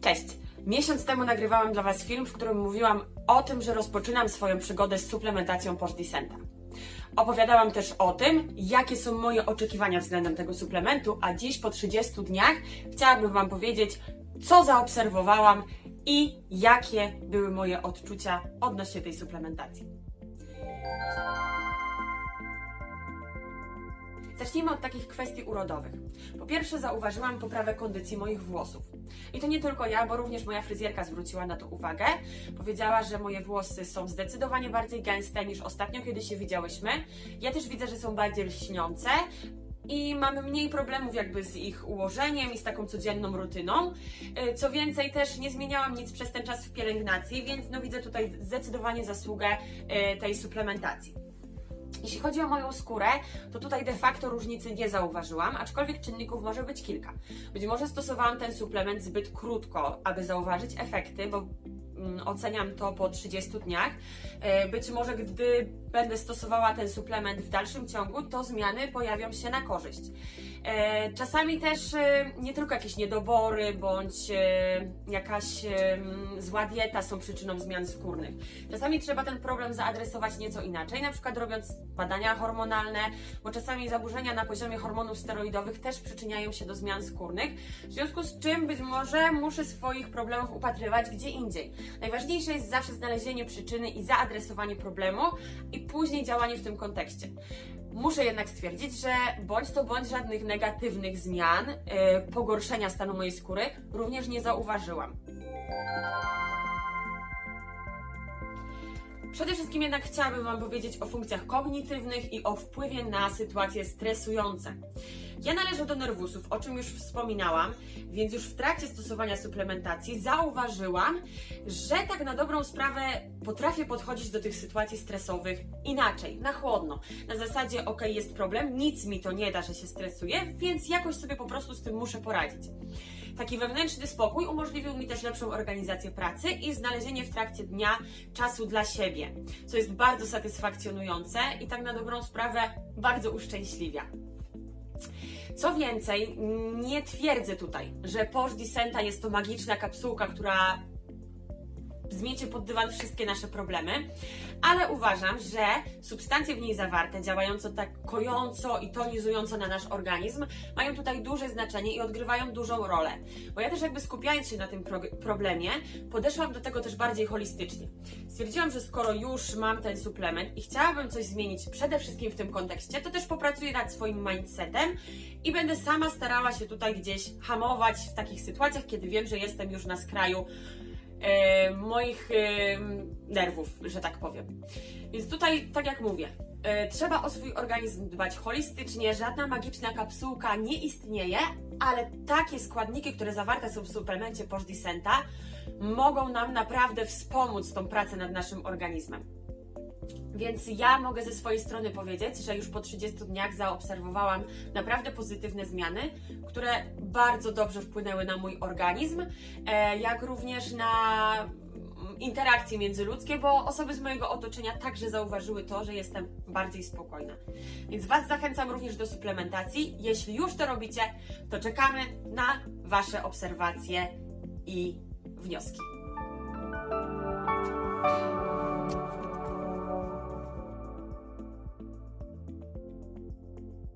Cześć! Miesiąc temu nagrywałam dla Was film, w którym mówiłam o tym, że rozpoczynam swoją przygodę z suplementacją Portisenta. Opowiadałam też o tym, jakie są moje oczekiwania względem tego suplementu, a dziś po 30 dniach chciałabym Wam powiedzieć, co zaobserwowałam i jakie były moje odczucia odnośnie tej suplementacji. Zacznijmy od takich kwestii urodowych. Po pierwsze, zauważyłam poprawę kondycji moich włosów. I to nie tylko ja, bo również moja fryzjerka zwróciła na to uwagę. Powiedziała, że moje włosy są zdecydowanie bardziej gęste niż ostatnio, kiedy się widziałyśmy. Ja też widzę, że są bardziej lśniące. I mamy mniej problemów jakby z ich ułożeniem i z taką codzienną rutyną. Y, Co więcej, też nie zmieniałam nic przez ten czas w pielęgnacji, więc no widzę tutaj zdecydowanie zasługę y, tej suplementacji. Jeśli chodzi o moją skórę, to tutaj de facto różnicy nie zauważyłam, aczkolwiek czynników może być kilka. Być może stosowałam ten suplement zbyt krótko, aby zauważyć efekty, bo oceniam to po 30 dniach. E, Być może gdy będę stosowała ten suplement w dalszym ciągu, to zmiany pojawią się na korzyść. E, Czasami też e, nie tylko jakieś niedobory bądź jakaś mm, zła dieta są przyczyną zmian skórnych. Czasami trzeba ten problem zaadresować nieco inaczej, na przykład robiąc badania hormonalne, bo czasami zaburzenia na poziomie hormonów steroidowych też przyczyniają się do zmian skórnych, w związku z czym być może muszę swoich problemów upatrywać gdzie indziej. Najważniejsze jest zawsze znalezienie przyczyny i zaadresowanie problemu i później działanie w tym kontekście. Muszę jednak stwierdzić, że bądź to bądź żadnych negatywnych zmian, yy, pogorszenia stanu mojej skóry również nie zauważyłam. Przede wszystkim jednak chciałabym Wam powiedzieć o funkcjach kognitywnych i o wpływie na sytuacje stresujące. Ja należę do nerwusów, o czym już wspominałam, więc już w trakcie stosowania suplementacji zauważyłam, że tak na dobrą sprawę potrafię podchodzić do tych sytuacji stresowych inaczej, na chłodno. Na zasadzie, ok, jest problem, nic mi to nie da, że się stresuję, więc jakoś sobie po prostu z tym muszę poradzić. Taki wewnętrzny spokój umożliwił mi też lepszą organizację pracy i znalezienie w trakcie dnia czasu dla siebie, co jest bardzo satysfakcjonujące i tak na dobrą sprawę bardzo uszczęśliwia. Co więcej, nie twierdzę tutaj, że Porsche Dissenta jest to magiczna kapsułka, która zmiecie pod dywan wszystkie nasze problemy, ale uważam, że substancje w niej zawarte, działające tak kojąco i tonizująco na nasz organizm, mają tutaj duże znaczenie i odgrywają dużą rolę. Bo ja też jakby skupiając się na tym pro problemie, podeszłam do tego też bardziej holistycznie. Stwierdziłam, że skoro już mam ten suplement i chciałabym coś zmienić przede wszystkim w tym kontekście, to też popracuję nad swoim mindsetem i będę sama starała się tutaj gdzieś hamować w takich sytuacjach, kiedy wiem, że jestem już na skraju e, moich e, nerwów, że tak powiem. Więc tutaj, tak jak mówię, e, trzeba o swój organizm dbać holistycznie, żadna magiczna kapsułka nie istnieje, ale takie składniki, które zawarte są w suplemencie Posh Dissenta, mogą nam naprawdę wspomóc tą pracę nad naszym organizmem. Więc ja mogę ze swojej strony powiedzieć, że już po 30 dniach zaobserwowałam naprawdę pozytywne zmiany, które bardzo dobrze wpłynęły na mój organizm, e, jak również na mm, interakcje międzyludzkie, bo osoby z mojego otoczenia także zauważyły to, że jestem bardziej spokojna. Więc Was zachęcam również do suplementacji. Jeśli już to robicie, to czekamy na Wasze obserwacje i wnioski.